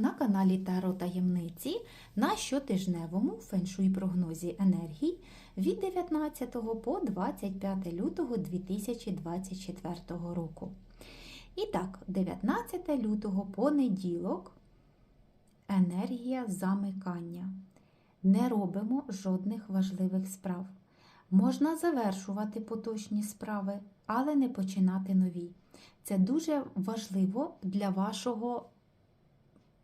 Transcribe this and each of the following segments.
на каналі Таро Таємниці на щотижневому феншуй прогнозі енергій від 19 по 25 лютого 2024 року. І так, 19 лютого понеділок енергія замикання. Не робимо жодних важливих справ. Можна завершувати поточні справи, але не починати нові. Це дуже важливо для вашого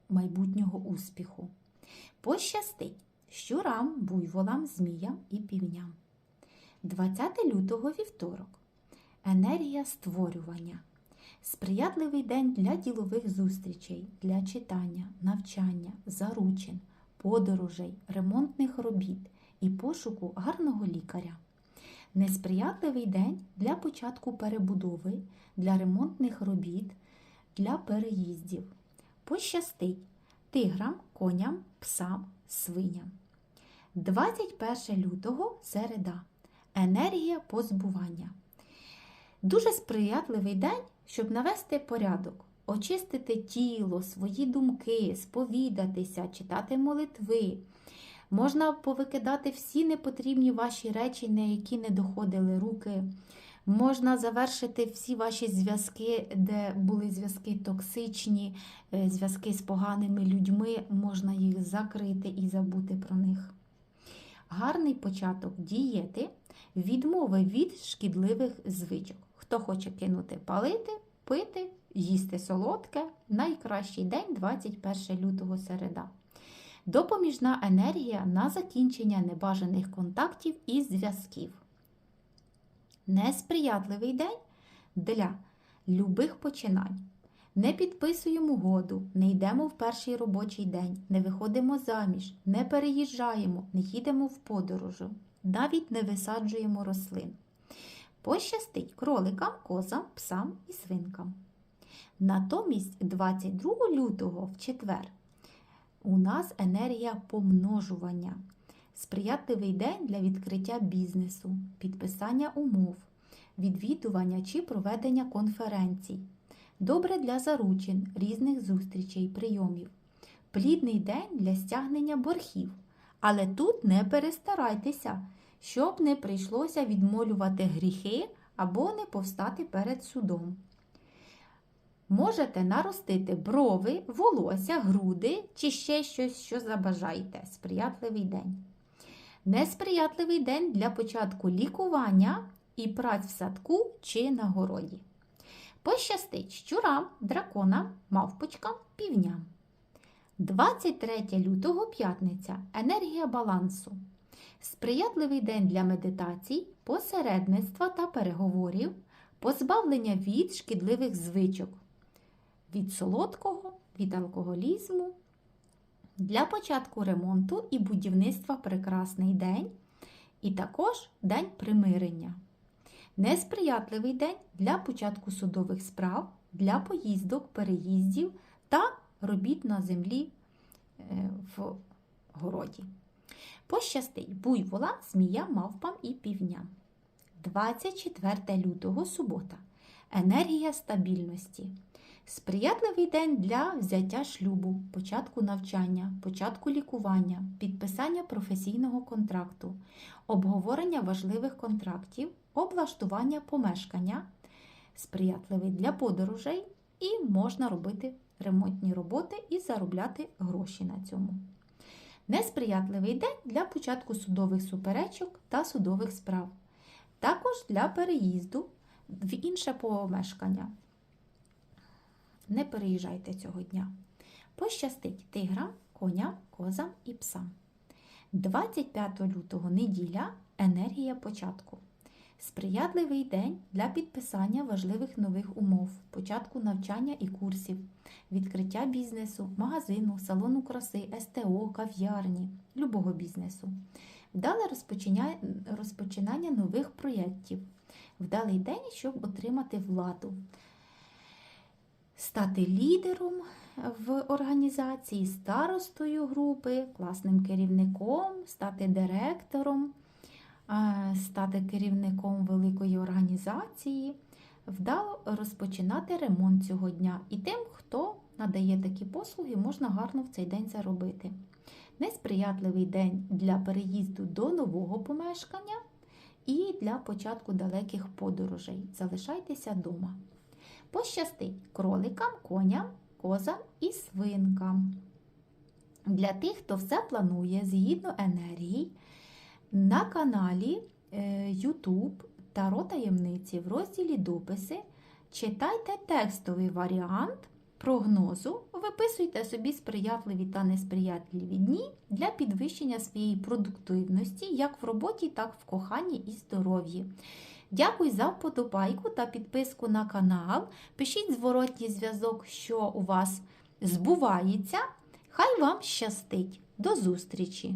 майбутнього успіху. Пощастить щурам, буйволам, зміям і півням. 20 лютого вівторок. Енергія створювання. Сприятливий день для ділових зустрічей, для читання, навчання, заручин, подорожей, ремонтних робіт і пошуку гарного лікаря. Несприятливий день для початку перебудови, для ремонтних робіт, для переїздів. Пощастить тиграм, коням, псам, свиням. 21 лютого середа. Енергія позбування. Дуже сприятливий день, щоб навести порядок, очистити тіло, свої думки, сповідатися, читати молитви. Можна повикидати всі непотрібні ваші речі, на які не доходили руки. Можна завершити всі ваші зв'язки, де були зв'язки токсичні, е, зв'язки з поганими людьми, можна їх закрити і забути про них. Гарний початок дієти, відмови від шкідливих звичок. Хто хоче кинути палити, пити, їсти солодке, найкращий день 21 лютого середа. Допоміжна енергія на закінчення небажаних контактів і зв'язків. Несприятливий день для любих починань. Не підписуємо угоду, не йдемо в перший робочий день, не виходимо заміж, не переїжджаємо, не їдемо в подорожу, навіть не висаджуємо рослин. Пощастить кроликам, козам, псам і свинкам. Натомість 22 лютого в четвер у нас енергія помножування. Сприятливий день для відкриття бізнесу, підписання умов, відвідування чи проведення конференцій. Добре для заручин, різних зустрічей, прийомів. Плідний день для стягнення боргів. Але тут не перестарайтеся, щоб не прийшлося відмолювати гріхи або не повстати перед судом. Можете наростити брови, волосся, груди чи ще щось, що забажаєте. Сприятливий день. Несприятливий день для початку лікування і праць в садку чи на городі. Пощастить щурам, драконам, мавпочкам, півням. 23 лютого п'ятниця. Енергія балансу. Сприятливий день для медитацій, посередництва та переговорів, позбавлення від шкідливих звичок, від солодкого, від алкоголізму. Для початку ремонту і будівництва прекрасний день, і також день примирення. Несприятливий день для початку судових справ, для поїздок, переїздів та робіт на землі е, в городі. Пощастить буйвола, змія, мавпам і півням. 24 лютого субота. Енергія стабільності. Сприятливий день для взяття шлюбу, початку навчання, початку лікування, підписання професійного контракту, обговорення важливих контрактів, облаштування помешкання, сприятливий для подорожей і можна робити ремонтні роботи і заробляти гроші на цьому. Несприятливий день для початку судових суперечок та судових справ, також для переїзду в інше помешкання. Не переїжджайте цього дня. Пощастить тиграм, коням, козам і псам. 25 лютого неділя енергія початку. Сприятливий день для підписання важливих нових умов, початку навчання і курсів, відкриття бізнесу, магазину, салону краси, СТО, кав'ярні, любого бізнесу. Вдале розпочинання нових проєктів. Вдалий день, щоб отримати владу стати лідером в організації, старостою групи, класним керівником, стати директором, стати керівником великої організації, вдало розпочинати ремонт цього дня і тим, хто надає такі послуги, можна гарно в цей день заробити. Несприятливий день для переїзду до нового помешкання і для початку далеких подорожей. Залишайтеся вдома. Пощастить кроликам, коням, козам і свинкам. Для тих, хто все планує згідно енергії, на каналі е, YouTube Таро таємниці в розділі Дописи читайте текстовий варіант прогнозу, виписуйте собі сприятливі та несприятливі дні для підвищення своєї продуктивності як в роботі, так і в коханні і здоров'ї. Дякую за вподобайку та підписку на канал. Пишіть зворотній зв'язок, що у вас збувається. Хай вам щастить! До зустрічі!